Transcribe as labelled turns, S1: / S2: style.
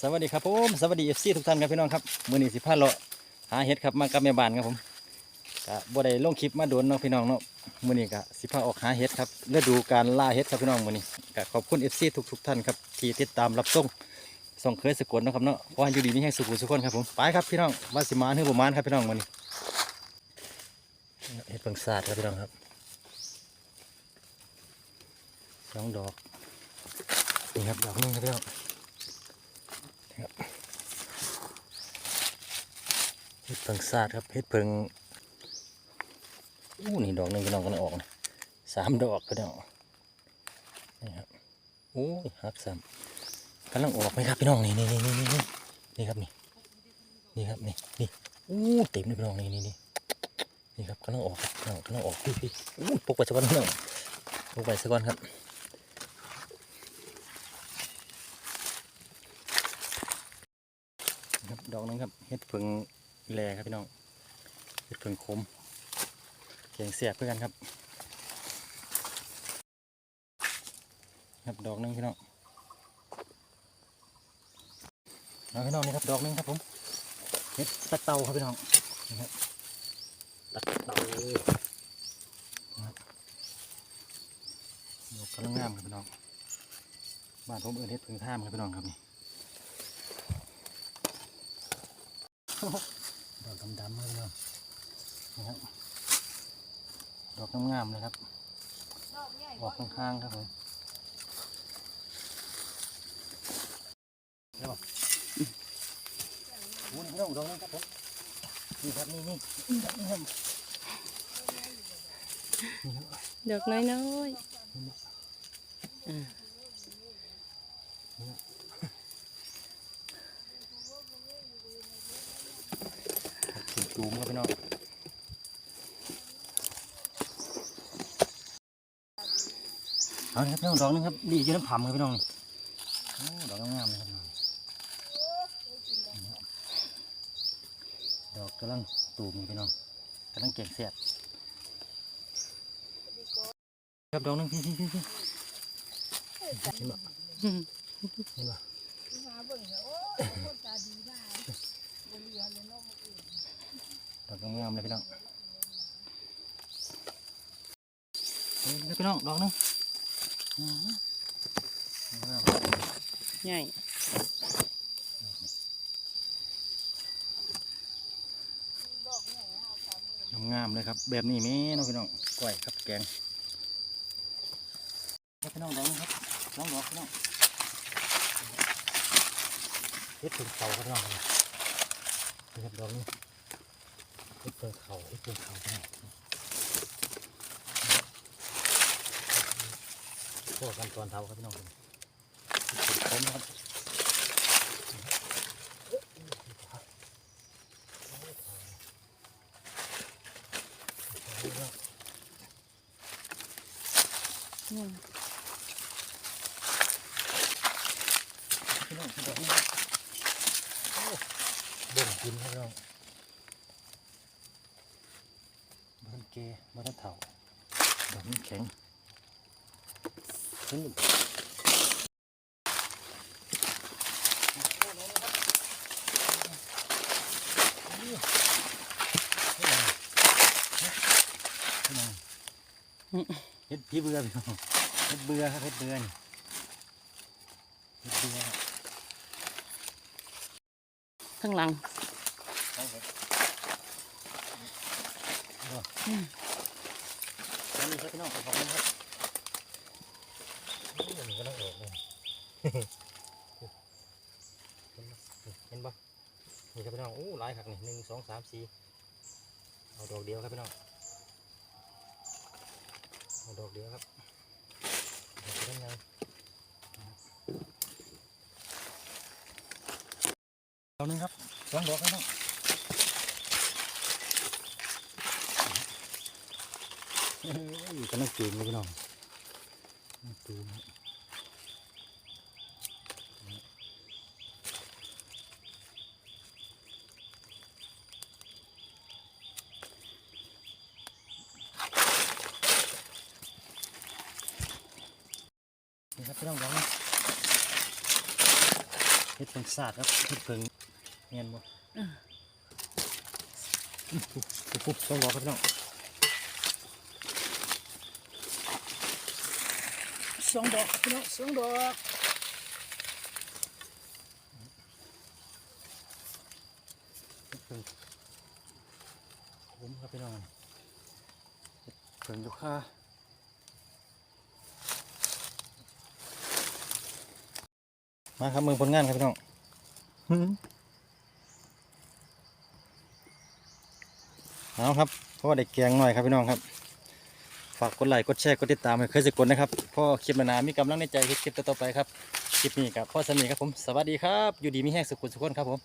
S1: สวัสดีครับผมสวัสดีเอฟซีทุกท่านครับพี่น้องครับมื้อนี้สิพาเลาะหาเห็ดครับมากับแม่บ้านครับผมก็บ่ได้ลงคลิปมาโดนเนาะพี่น้องเนาะมือนี้ก็สิพาออกหาเห็ดครับฤดูการล่าเห็ดครับพี่น้องมือนี้ก็ขอบคุณเอฟซีทุกทุกท่านครับที่ติดตามรับชมส่งเคยสกุลนะครับเนาะขอให้อยู่ดีมีแห่งสุขสุขคนครับผมไปครับพี่น้องว่าสิมาหรือบมานครับพี่น้องมือนี้เห็ดเพิ่งสาดครับพี่น้องครับสองดอกนี่ครับดอกนึงครับพี่น้อง เห็ดเพิงซาดครับเห็ดเพิงอู้นี่ดอกหนึงพี่น้องกำลังออกนะสามดอกก็ได้ออกนี่ครับโอ้ยหักซ้ำกำลังออกไหมครับพี่น้องนี่นี่นี่นี่นี่นี่ครับนี่นี่ครับนี่นี่อู้เต็มเลยพี่น้องนี่นี่นี่นี่ครับกำลังออกครับพี่น้องกำลังออกพี่พี่อู้ปกไปสักก้อนพี่น้องปกไปสักก้อนครับนี่ ครับดอกหนึงครับเห็ดเพิงแลครับพี่น้องเห็ดเพิ่งคมเกียงเสียบเพื่อกันครับ ครับดอกหนึงพี่น้องเอาพี่น้องนี่ครับดอกหนึงครับผมเห็ดตะเตาครับพี่น้องนี่ครับตะเตาดอกกำลังงามครับพี่น้องบ้านผมเอิ้นเห็ดพิ่งท่ามครับพี่น้องครับนี่ ดอกดำๆเลยเนาะนะครับดอกงามๆเลยครับออกข้างๆครับผมแล้วบอกโอ้นี่พี่น้องดอกนี้ครับผมนี่ครับนี่นี่นี่ครับนี่ครับนี่ครับ
S2: ดอกน้อยๆอ่า
S1: จูมครับพี่น้องเอาครับพี่น้องดอกนึงครับดีอยู่น้ำผำครับพี่น้องดอกงามเลยครับน้องดอกกำลังตูมพี่น้องกำลังเก่งเสียบครับดอกนึงพี่พี่พี่พี่เห็นบ่
S2: อืม
S1: เห็นบ่ ดอกงามๆเลยพี่น้องนี่พี่น้องดอกนึงงาม
S2: ใหญ่
S1: งามเลยครับ แบบนี้แม่น้องพี่น้องก้อยครับแกงพี่น้องดอกนึงครับสองดอกพี่น้องเฮ็ดเป็นเขาครับพี่น้องนี่ครับดอกนี้ เฮ็ดเป็นเขาเฮ็ดเป็นเขาพี่น้พวกกันตอนเท้าครับพี่น้องผมนะครับ
S2: อืม
S1: พี่น้องดอกนี้ครับโอ้เบ่งกินครับพี่น้องบ้านเกบ้านเถาดอกนี้แข็งขึ้นเฮ็ดพี่เบื่อพี่น้องเฮ็ดเบื่อครับเฮ็ดเบื่อนี่เฮ็ดเบื่อ
S2: ข้างหลัง
S1: ครับผม
S2: อืม
S1: อันนี้ครับพี่น้องขอบคุณครับนี่มันก็ต้องออกเห็นปะนี่ครับพี่น้องอู้หลายขักนี่หนึ่งสองสามสี่เอาดอกเดียวครับพี่น้องเอาดอกเดียวครับดอกเดียวไงดอกหนึงครับสองดอกครับพี่น้อง เอ้ย กำลังจูมเลยพี่น้องกำลังจูมนี่ครับพี่น้องลองนะเฮ็ดเพิ่งสาดครับเฮ็ดเพิ่งเงียนบ่
S2: อ่า
S1: ปุ๊บปุ๊บต้องรอครับพี่น้อง
S2: สองดอกพี่น้องสองดอก
S1: ผมครับพี่น้องเฮ็ดเพิ่งอยู่ค่ามาครับมืองผลงานครับพี่น้องหืมเอาครับเพราะว่าได้แกงหน่อยครับพี่น้องครับ ฝากกดไลค์กดแชร์กดติดตามให้เคยสกดนะครับพ่อคลิปมานามีกำลังในใจเฮ็ดคลิปต่อไปครับคลิปนี้กับพ่อสมีครับผมสวัสดีครับ อยู่ดีมีแห้งสุขุนสุขคนครับผม